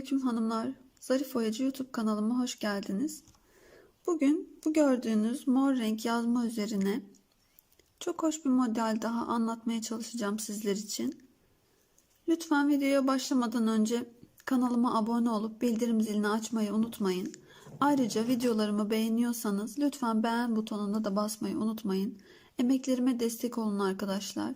Selamünaleyküm hanımlar. Zarif Oyacı YouTube kanalıma hoş geldiniz. Bugün bu gördüğünüz mor renk yazma üzerine çok hoş bir model daha anlatmaya çalışacağım sizler için. Lütfen videoya başlamadan önce kanalıma abone olup bildirim zilini açmayı unutmayın. Ayrıca videolarımı beğeniyorsanız lütfen beğen butonuna da basmayı unutmayın. Emeklerime destek olun arkadaşlar.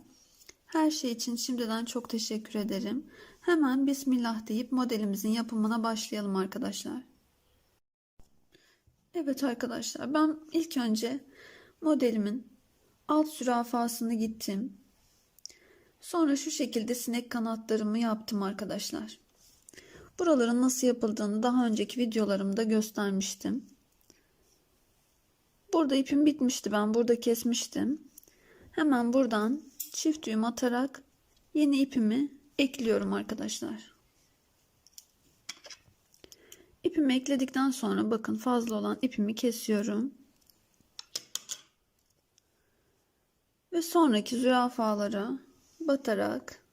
Her şey için şimdiden çok teşekkür ederim. Hemen Bismillah deyip modelimizin yapımına başlayalım arkadaşlar. Evet arkadaşlar ben ilk önce modelimin alt zürafasını gittim. Sonra şu şekilde sinek kanatlarımı yaptım arkadaşlar. Buraların nasıl yapıldığını daha önceki videolarımda göstermiştim. Burada ipim bitmişti ben burada kesmiştim. Hemen buradan çift düğüm atarak yeni ipimi ekliyorum arkadaşlar. İpimi ekledikten sonra bakın fazla olan ipimi kesiyorum. Ve sonraki zürafalara batarak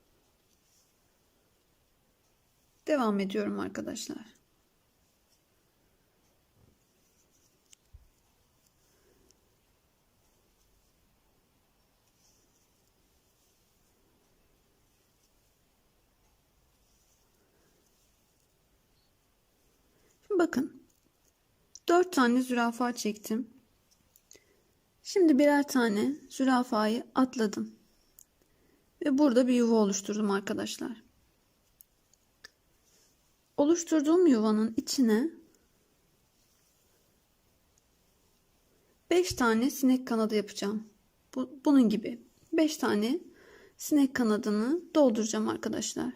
devam ediyorum arkadaşlar. Şimdi bakın. 4 tane zürafa çektim. Şimdi birer tane zürafayı atladım. Ve burada bir yuva oluşturdum arkadaşlar. Oluşturduğum yuvanın içine 5 tane sinek kanadı yapacağım. Bu, bunun gibi 5 tane sinek kanadını dolduracağım arkadaşlar.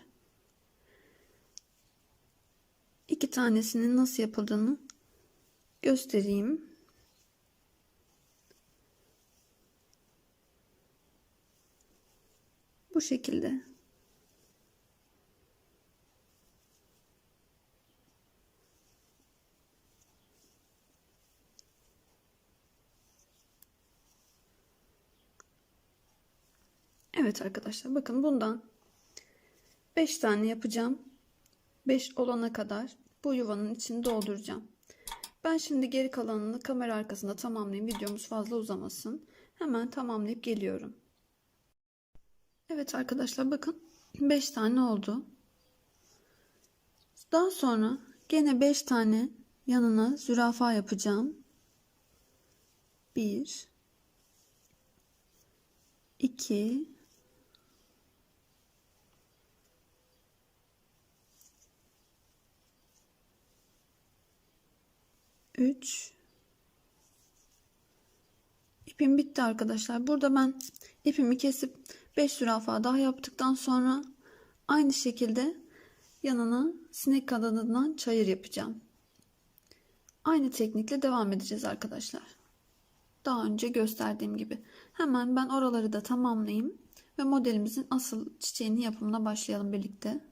İki tanesinin nasıl yapıldığını göstereyim. Bu şekilde. Evet arkadaşlar bakın bundan 5 tane yapacağım. 5 olana kadar bu yuvanın içini dolduracağım. Ben şimdi geri kalanını kamera arkasında tamamlayayım. Videomuz fazla uzamasın. Hemen tamamlayıp geliyorum. Evet arkadaşlar bakın 5 tane oldu. Daha sonra gene 5 tane yanına zürafa yapacağım. 1 2 3 İpim bitti arkadaşlar. Burada ben ipimi kesip 5 zürafa daha yaptıktan sonra aynı şekilde yanına sinek kanadından çayır yapacağım. Aynı teknikle devam edeceğiz arkadaşlar. Daha önce gösterdiğim gibi. Hemen ben oraları da tamamlayayım ve modelimizin asıl çiçeğinin yapımına başlayalım birlikte.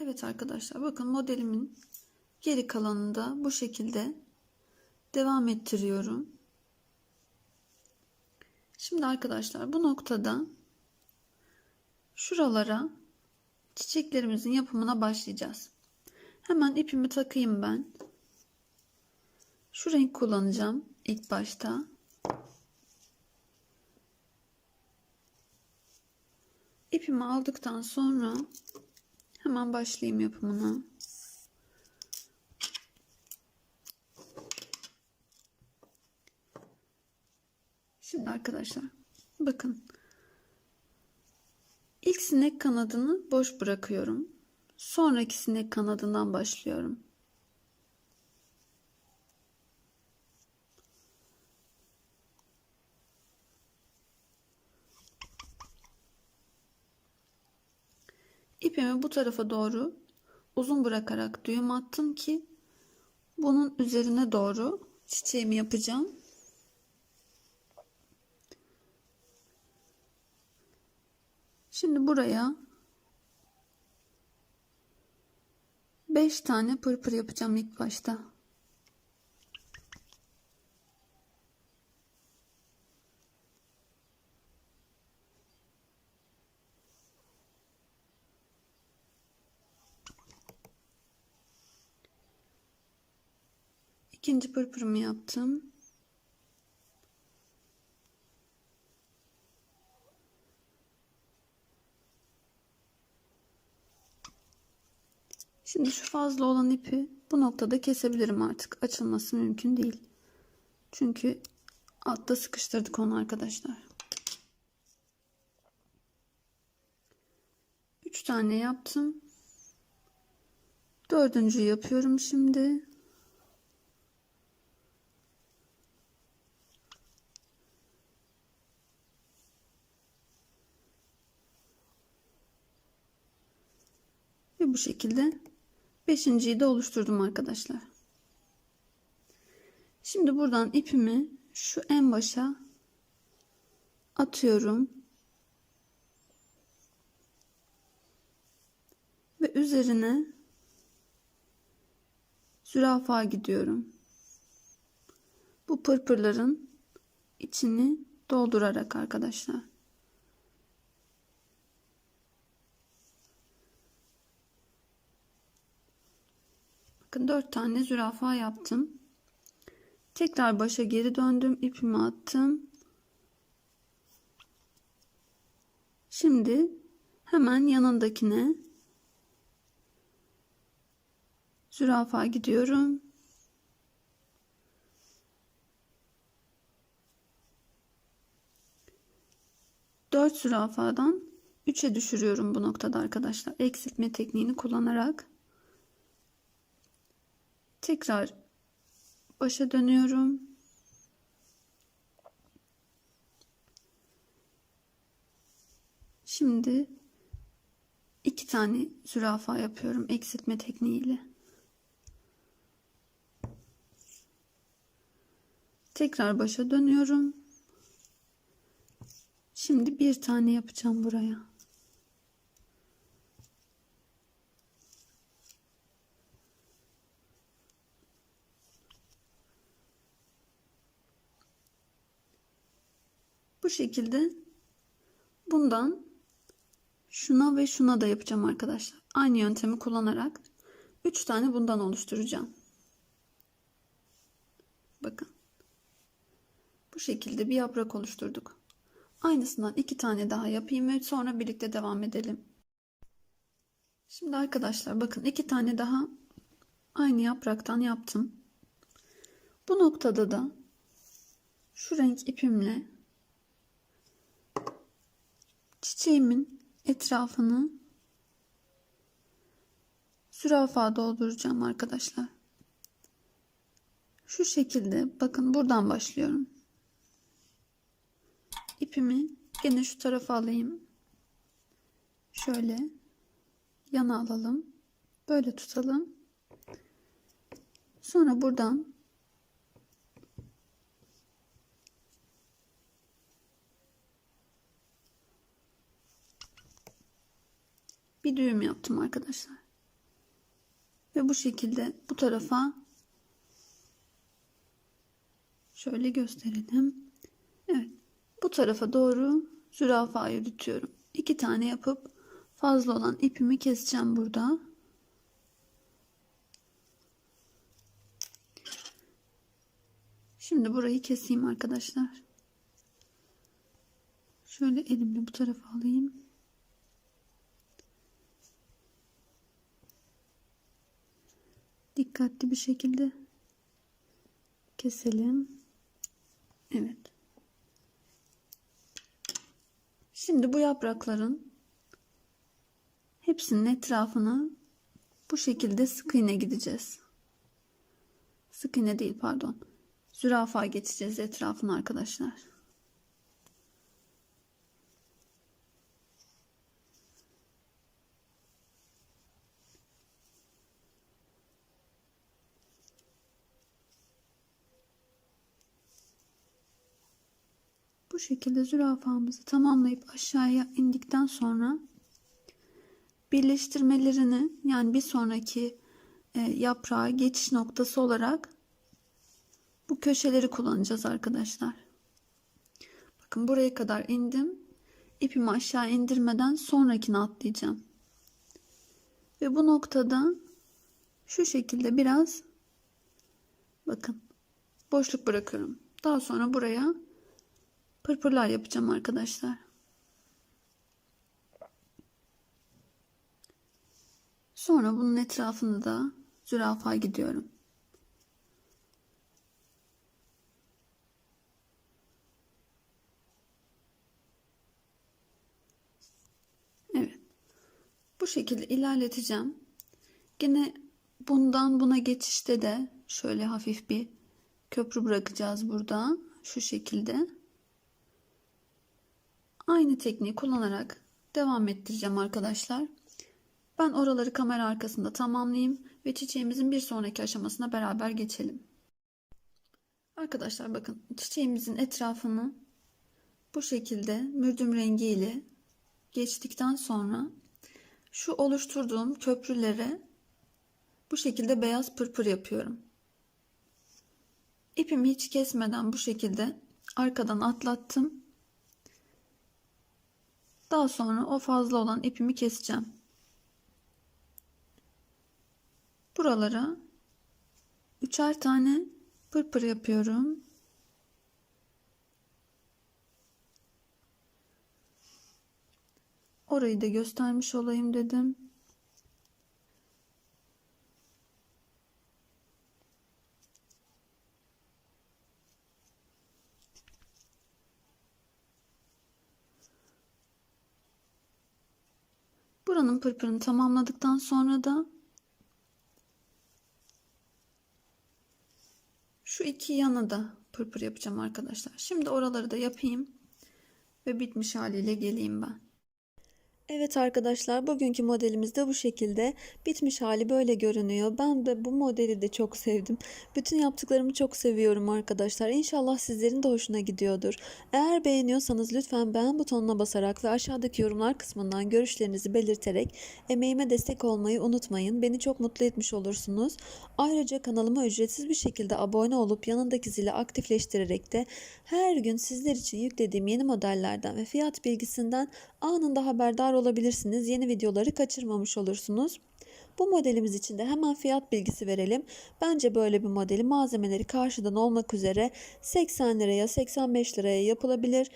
Evet arkadaşlar bakın modelimin Geri kalanını da bu şekilde devam ettiriyorum. Şimdi arkadaşlar bu noktada şuralara çiçeklerimizin yapımına başlayacağız. Hemen ipimi takayım ben. Şu renk kullanacağım ilk başta. İpimi aldıktan sonra hemen başlayayım yapımına. Şimdi arkadaşlar bakın. İlk sinek kanadını boş bırakıyorum. Sonraki sinek kanadından başlıyorum. İpimi bu tarafa doğru uzun bırakarak düğüm attım ki bunun üzerine doğru çiçeğimi yapacağım. Şimdi buraya 5 tane pırpır yapacağım ilk başta. İkinci pırpırımı yaptım. Şimdi şu fazla olan ipi bu noktada kesebilirim artık. Açılması mümkün değil. Çünkü altta sıkıştırdık onu arkadaşlar. 3 tane yaptım. Dördüncüyü yapıyorum şimdi. Ve bu şekilde beşinciyi de oluşturdum arkadaşlar. Şimdi buradan ipimi şu en başa atıyorum. Ve üzerine zürafa gidiyorum. Bu pırpırların içini doldurarak arkadaşlar. Bakın dört tane zürafa yaptım. Tekrar başa geri döndüm. ipimi attım. Şimdi hemen yanındakine zürafa gidiyorum. Dört zürafadan 3'e düşürüyorum bu noktada arkadaşlar. Eksiltme tekniğini kullanarak. Tekrar başa dönüyorum. Şimdi iki tane zürafa yapıyorum eksiltme tekniğiyle. Tekrar başa dönüyorum. Şimdi bir tane yapacağım buraya. Bu şekilde bundan şuna ve şuna da yapacağım arkadaşlar. Aynı yöntemi kullanarak 3 tane bundan oluşturacağım. Bakın. Bu şekilde bir yaprak oluşturduk. Aynısından iki tane daha yapayım ve sonra birlikte devam edelim. Şimdi arkadaşlar bakın iki tane daha aynı yapraktan yaptım. Bu noktada da şu renk ipimle çiçeğimin etrafını zürafa dolduracağım arkadaşlar. Şu şekilde bakın buradan başlıyorum. İpimi gene şu tarafa alayım. Şöyle yana alalım. Böyle tutalım. Sonra buradan bir düğüm yaptım arkadaşlar. Ve bu şekilde bu tarafa şöyle gösterelim. Evet. Bu tarafa doğru zürafa yürütüyorum. İki tane yapıp fazla olan ipimi keseceğim burada. Şimdi burayı keseyim arkadaşlar. Şöyle elimle bu tarafa alayım. Dikkatli bir şekilde keselim. Evet. Şimdi bu yaprakların hepsinin etrafını bu şekilde sık iğne gideceğiz. Sık iğne değil pardon. Zürafa geçeceğiz etrafını arkadaşlar. Şekilde zürafamızı tamamlayıp aşağıya indikten sonra birleştirmelerini yani bir sonraki e, yaprağa geçiş noktası olarak bu köşeleri kullanacağız arkadaşlar. Bakın buraya kadar indim. İpimi aşağı indirmeden sonrakini atlayacağım. Ve bu noktada şu şekilde biraz Bakın. Boşluk bırakıyorum. Daha sonra buraya pırpırlar yapacağım arkadaşlar. Sonra bunun etrafını da zürafa gidiyorum. Evet. Bu şekilde ilerleteceğim. Yine bundan buna geçişte de şöyle hafif bir köprü bırakacağız burada. Şu şekilde. Aynı tekniği kullanarak devam ettireceğim arkadaşlar. Ben oraları kamera arkasında tamamlayayım ve çiçeğimizin bir sonraki aşamasına beraber geçelim. Arkadaşlar bakın çiçeğimizin etrafını bu şekilde mürdüm rengi ile geçtikten sonra şu oluşturduğum köprülere bu şekilde beyaz pırpır yapıyorum. İpimi hiç kesmeden bu şekilde arkadan atlattım. Daha sonra o fazla olan ipimi keseceğim. Buralara üçer tane pırpır yapıyorum. Orayı da göstermiş olayım dedim. Buranın pırpırını tamamladıktan sonra da şu iki yana da pırpır yapacağım arkadaşlar. Şimdi oraları da yapayım ve bitmiş haliyle geleyim ben. Evet arkadaşlar bugünkü modelimiz de bu şekilde. Bitmiş hali böyle görünüyor. Ben de bu modeli de çok sevdim. Bütün yaptıklarımı çok seviyorum arkadaşlar. İnşallah sizlerin de hoşuna gidiyordur. Eğer beğeniyorsanız lütfen beğen butonuna basarak ve aşağıdaki yorumlar kısmından görüşlerinizi belirterek emeğime destek olmayı unutmayın. Beni çok mutlu etmiş olursunuz. Ayrıca kanalıma ücretsiz bir şekilde abone olup yanındaki zili aktifleştirerek de her gün sizler için yüklediğim yeni modellerden ve fiyat bilgisinden anında haberdar olabilirsiniz. Yeni videoları kaçırmamış olursunuz. Bu modelimiz için de hemen fiyat bilgisi verelim. Bence böyle bir modeli malzemeleri karşıdan olmak üzere 80 liraya 85 liraya yapılabilir.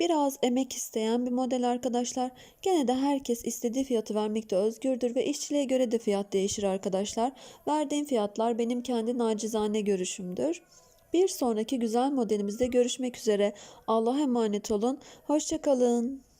Biraz emek isteyen bir model arkadaşlar. Gene de herkes istediği fiyatı vermekte özgürdür ve işçiliğe göre de fiyat değişir arkadaşlar. Verdiğim fiyatlar benim kendi nacizane görüşümdür. Bir sonraki güzel modelimizde görüşmek üzere. Allah'a emanet olun. Hoşçakalın.